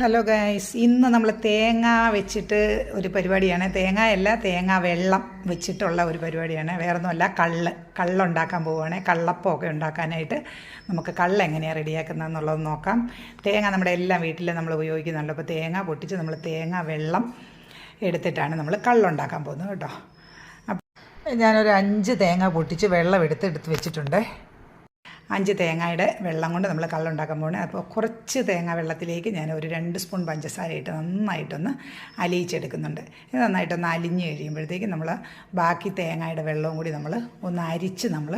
Hello guys ഇന്ന് നമ്മൾ തേങ്ങ വെച്ചിട്ട് ഒരു പരിപാടിയാണ്. തേങ്ങ അല്ല തേങ്ങ വെള്ളം വെച്ചിട്ടുള്ള ഒരു പരിപാടിയാണ്. വേറൊന്നുമല്ല കള്ള്. കള്ളുണ്ടാക്കാൻ പോവുകയാണ് കള്ളപ്പമൊക്കെ ഉണ്ടാക്കാനായിട്ട് നമുക്ക് കള്ള് എങ്ങനെയാണ് റെഡിയാക്കുന്നത് എന്നുള്ളത് നോക്കാം. തേങ്ങ നമ്മുടെ എല്ലാം വീട്ടിലും നമ്മൾ ഉപയോഗിക്കുന്നുണ്ട്. അപ്പോൾ തേങ്ങ പൊട്ടിച്ച് നമ്മൾ തേങ്ങ വെള്ളം എടുത്തിട്ടാണ് നമ്മൾ കള്ളുണ്ടാക്കാൻ പോകുന്നത് കേട്ടോ. ഞാനൊരു അഞ്ച് തേങ്ങ പൊട്ടിച്ച് വെള്ളം എടുത്ത് എടുത്ത് വെച്ചിട്ടുണ്ട്. അഞ്ച് തേങ്ങയുടെ വെള്ളം കൊണ്ട് നമ്മൾ കള്ളുണ്ടാക്കാൻ പോകുന്നത് അപ്പോൾ കുറച്ച് തേങ്ങ വെള്ളത്തിലേക്ക് ഞാൻ ഒരു രണ്ട് സ്പൂൺ പഞ്ചസാരയിട്ട് നന്നായിട്ടൊന്ന് അലിയിച്ചെടുക്കുന്നുണ്ട്. ഇത് നന്നായിട്ടൊന്ന് അലിഞ്ഞ് കഴിയുമ്പോഴത്തേക്ക് നമ്മൾ ബാക്കി തേങ്ങയുടെ വെള്ളവും കൂടി നമ്മൾ ഒന്ന് അരിച്ച് നമ്മൾ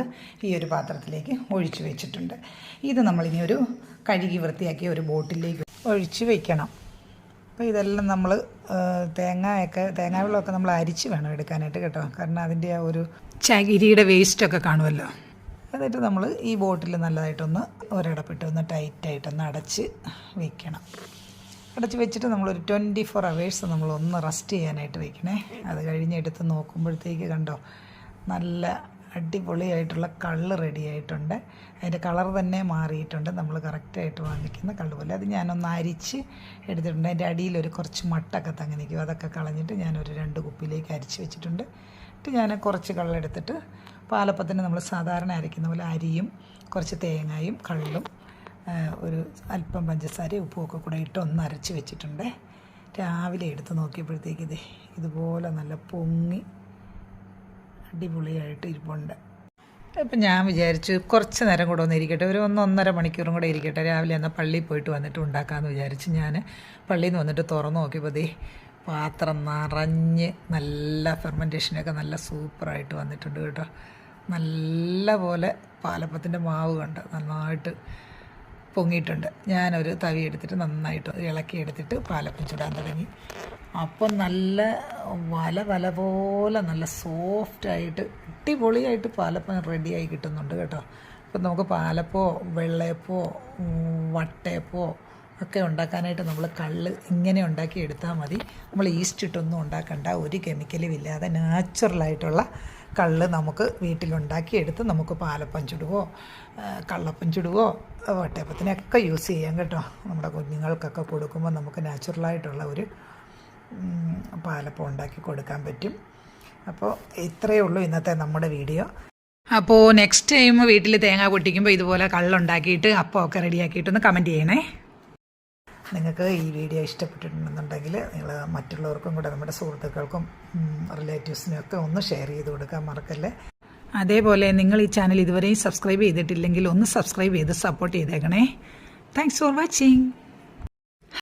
ഈ ഒരു പാത്രത്തിലേക്ക് ഒഴിച്ച് വെച്ചിട്ടുണ്ട്. ഇത് നമ്മളിനി ഒരു കഴുകി വൃത്തിയാക്കി ഒരു ബോട്ടിലേക്ക് ഒഴിച്ച് വെക്കണം. അപ്പോൾ ഇതെല്ലാം നമ്മൾ തേങ്ങയൊക്കെ തേങ്ങാവെള്ളമൊക്കെ നമ്മൾ അരിച്ച് വേണം എടുക്കാനായിട്ട് കേട്ടോ. കാരണം അതിന്റെ ആ ഒരു ചകിരിയുടെ വേസ്റ്റൊക്കെ കാണുമല്ലോ. എന്നിട്ട് നമ്മൾ ഈ ബോട്ടിൽ നല്ലതായിട്ടൊന്ന് ഒരിടപ്പെട്ട് ഒന്ന് ടൈറ്റായിട്ടൊന്ന് അടച്ച് വയ്ക്കണം അടച്ച് വെച്ചിട്ട് നമ്മളൊരു ട്വന്റി ഫോർ അവേഴ്സ് നമ്മളൊന്ന് റെസ്റ്റ് ചെയ്യാനായിട്ട് വയ്ക്കണേ അത് കഴിഞ്ഞ് എടുത്ത് നോക്കുമ്പോഴത്തേക്ക് കണ്ടോ നല്ല അടിപൊളിയായിട്ടുള്ള കള്ള് റെഡി ആയിട്ടുണ്ട്. അതിന്റെ കളർ തന്നെ മാറിയിട്ടുണ്ട്. നമ്മൾ കറക്റ്റായിട്ട് വാങ്ങിക്കുന്ന കള്ള് പോലെ. അത് ഞാനൊന്ന് അരിച്ച് എടുത്തിട്ടുണ്ട്. അതിന്റെ അടിയിലൊരു കുറച്ച് മട്ടൊക്കെ തങ്ങി നിൽക്കും അതൊക്കെ കളഞ്ഞിട്ട് ഞാനൊരു രണ്ട് കുപ്പിയിലേക്ക് അരിച്ച് വെച്ചിട്ടുണ്ട്. എന്നിട്ട് ഞാൻ കുറച്ച് കള്ളെടുത്തിട്ട് പാലപ്പത്തിന് നമ്മൾ സാധാരണ അരയ്ക്കുന്ന പോലെ അരിയും കുറച്ച് തേങ്ങയും കള്ളും ഒരു അല്പം പഞ്ചസാരയും ഉപ്പും ഒക്കെ കൂടെ ഇട്ട് ഒന്ന് അരച്ച് വെച്ചിട്ടുണ്ട്. രാവിലെ എടുത്ത് നോക്കിയപ്പോഴത്തേക്ക് ഇതേ ഇതുപോലെ നല്ല പൊങ്ങി അടിപൊളിയായിട്ട് ഇരിപ്പുണ്ട്. ഇപ്പം ഞാൻ വിചാരിച്ചു കുറച്ച് നേരം കൂടെ ഒന്ന് ഇരിക്കട്ടെ. ഒരു ഒന്ന് ഒന്നര മണിക്കൂറും കൂടെ ഇരിക്കട്ടെ. രാവിലെ എന്നാൽ പള്ളിയിൽ പോയിട്ട് വന്നിട്ട് ഉണ്ടാക്കാമെന്ന് വിചാരിച്ച് ഞാൻ പള്ളിയിൽ നിന്ന് വന്നിട്ട് തുറന്നു നോക്കിയപ്പോൾ പാത്രം നിറഞ്ഞ് നല്ല ഫെർമെന്റേഷനൊക്കെ നല്ല സൂപ്പറായിട്ട് വന്നിട്ടുണ്ട് കേട്ടോ. നല്ല പോലെ പാലപ്പത്തിന്റെ മാവ് കണ്ട് നന്നായിട്ട് പൊങ്ങിയിട്ടുണ്ട്. ഞാനൊരു തവി എടുത്തിട്ട് നന്നായിട്ട് ഇളക്കി എടുത്തിട്ട് പാലപ്പം ചുടാൻ തുടങ്ങി. അപ്പം നല്ല വല വല പോലെ നല്ല സോഫ്റ്റായിട്ട് അടിപൊളിയായിട്ട് പാലപ്പം റെഡിയായി കിട്ടുന്നുണ്ട് കേട്ടോ. അപ്പം നമുക്ക് പാലപ്പോ വെള്ളയപ്പോ വട്ടയപ്പോ ഒക്കെ ഉണ്ടാക്കാനായിട്ട് നമ്മൾ കള്ള് ഇങ്ങനെ ഉണ്ടാക്കി എടുത്താൽ മതി. നമ്മൾ ഈസ്റ്റ് ഇട്ടൊന്നും ഉണ്ടാക്കണ്ട. ഒരു കെമിക്കലും ഇല്ലാതെ നാച്ചുറലായിട്ടുള്ള കള്ള് നമുക്ക് വീട്ടിലുണ്ടാക്കി എടുത്ത് നമുക്ക് പാലപ്പം ചുടുവോ കള്ളപ്പം ചുടുവോ വട്ടയപ്പത്തിനൊക്കെ യൂസ് ചെയ്യാം കേട്ടോ. നമ്മുടെ കുഞ്ഞുങ്ങൾക്കൊക്കെ കൊടുക്കുമ്പോൾ നമുക്ക് നാച്ചുറലായിട്ടുള്ള ഒരു പാലപ്പം ഉണ്ടാക്കി കൊടുക്കാൻ പറ്റും. അപ്പോൾ ഇത്രയേ ഉള്ളൂ ഇന്നത്തെ നമ്മുടെ വീഡിയോ. അപ്പോൾ നെക്സ്റ്റ് ടൈം വീട്ടിൽ തേങ്ങ പൊട്ടിക്കുമ്പോൾ ഇതുപോലെ കള്ളുണ്ടാക്കിയിട്ട് അപ്പമൊക്കെ റെഡിയാക്കിയിട്ടൊന്ന് കമന്റ് ചെയ്യണേ. നിങ്ങൾക്ക് ഈ വീഡിയോ ഇഷ്ടപ്പെട്ടിട്ടുണ്ടെന്നുണ്ടെങ്കിൽ നിങ്ങൾ മറ്റുള്ളവർക്കും കൂടെ നമ്മുടെ സുഹൃത്തുക്കൾക്കും റിലേറ്റീവ്സിനും ഒക്കെ ഒന്ന് ഷെയർ ചെയ്ത് കൊടുക്കാൻ മറക്കല്ലേ? അതേപോലെ നിങ്ങൾ ഈ ചാനൽ ഇതുവരെയും സബ്സ്ക്രൈബ് ചെയ്തിട്ടില്ലെങ്കിൽ ഒന്ന് സബ്സ്ക്രൈബ് ചെയ്ത് സപ്പോർട്ട് ചെയ്തേക്കണേ. Thanks for watching